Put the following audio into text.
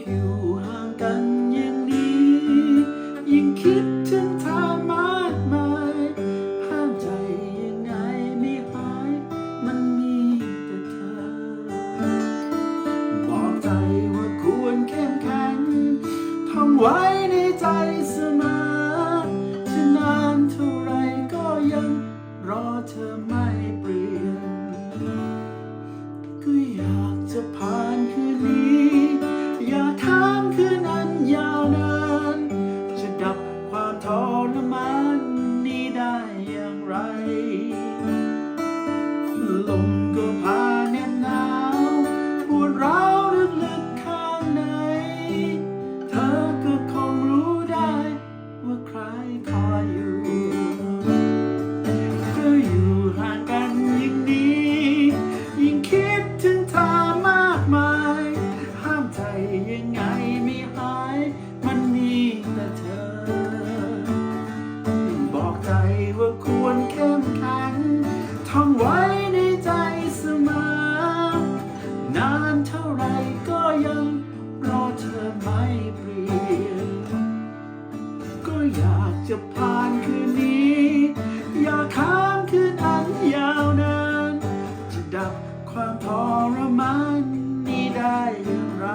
อยู่ห่างกันอย่างนี้ ยิ่งคิดถึงเธอมากมายห้ามใจยังไงไม่หาย มันมีแต่เธอ บอกใจว่าควรเข้มแข็งทำไว้ในใจเสมอจะนานเท่าไรก็ยังรอเธอไม่เปลี่ยน ก็อยากจะผ่านคืนนี้ day. ท่องไว้ในใจเสมอนานเท่าไรก็ยังรอเธอไม่เปลี่ยน ก็อยากจะผ่านคืนนี้ อยากข้ามคืนอันยาวนาน จะดับความทรมานนี้ได้อย่างไร